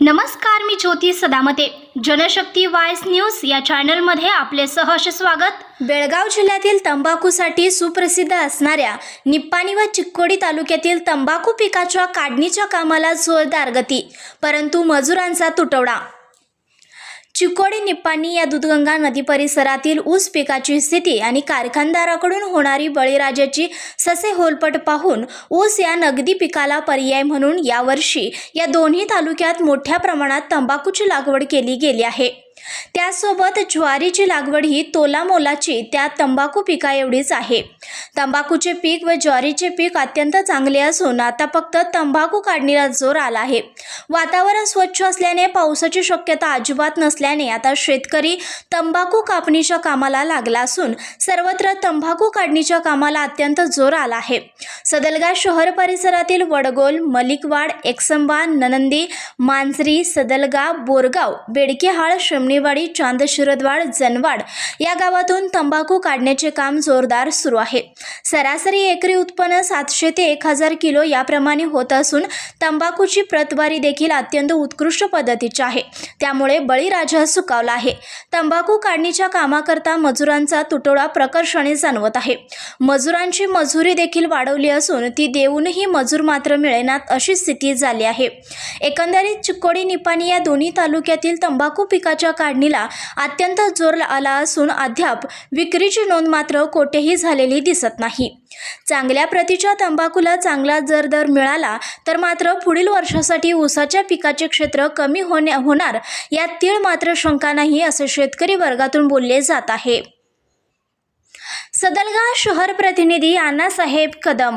नमस्कार मी ज्योती सदामते. जनशक्ती वायस न्यूज या चॅनलमध्ये आपले सहर्ष स्वागत. बेळगाव जिल्ह्यातील तंबाखूसाठी सुप्रसिद्ध असणाऱ्या निप्पाणी व चिक्कोडी तालुक्यातील तंबाखू पिकाच्या काढणीच्या कामाला जोरदार गती परंतु मजुरांचा तुटवडा चिकोडी निप्पाणी या दूधगंगा नदी परिसरातील ऊस पिकाची स्थिती आणि कारखानदाराकडून होणारी बळीराजाची ससे होलपट पाहून ऊस या नगदी पिकाला पर्याय म्हणून यावर्षी या दोन्ही तालुक्यात मोठ्या प्रमाणात तंबाखूची लागवड केली गेली आहे. त्यासोबत ज्वारीची लागवड ही तोलामोलाची त्या तंबाखू पिका एवढीच आहे. तंबाखूचे पीक व ज्वारीचे पीक अत्यंत चांगले असून आता फक्त तंबाखू काढणीला जोर आला आहे. वातावरण स्वच्छ असल्याने पावसाची शक्यता अजिबात नसल्याने आता शेतकरी तंबाखू कापणीच्या कामाला लागला असून सर्वत्र तंबाखू काढणीच्या कामाला अत्यंत जोर आला आहे. सदलगा शहर परिसरातील वडगोल मलिकवाड एक्संबा ननंदी मांजरी सदलगा बोरगाव बेडकेहाळ शमणीवाडी चांदशिरदवाड जनवाड या गावातून तंबाखू काढण्याचे काम जोरदार सुरू आहे. सरासरी एकरी उत्पन्न सातशे ते एक हजार किलो याप्रमाणे होत असून तंबाखूची प्रतवारी देखील अत्यंत उत्कृष्ट पद्धतीची आहे. त्यामुळे बळीराजा सुकावला आहे. तंबाखू काढणीच्या कामाकरता मजुरांचा तुटवडा प्रकर्षाने जाणवत आहे. मजुरांची मजुरी देखील वाढवली असून ती देऊनही मजूर मात्र मिळेनात अशी स्थिती झाली आहे. एकंदरीत चिकोडी निपाणी या दोन्ही तालुक्यातील तंबाखू पिकाच्या काढणीला अत्यंत जोर आला असून अद्याप विक्रीची नोंद मात्र कोठेही झालेली दिसत नाही. चांगल्या प्रतीच्या तंबाखूला चांगला जर दर मिळाला तर मात्र पुढील वर्षासाठी ऊसाच्या पिकाचे क्षेत्र कमी होणे होणार यात तीळ मात्र शंका नाही असे शेतकरी वर्गातून बोलले जात आहे. सदलगा शहर प्रतिनिधी अण्णासाहेब कदम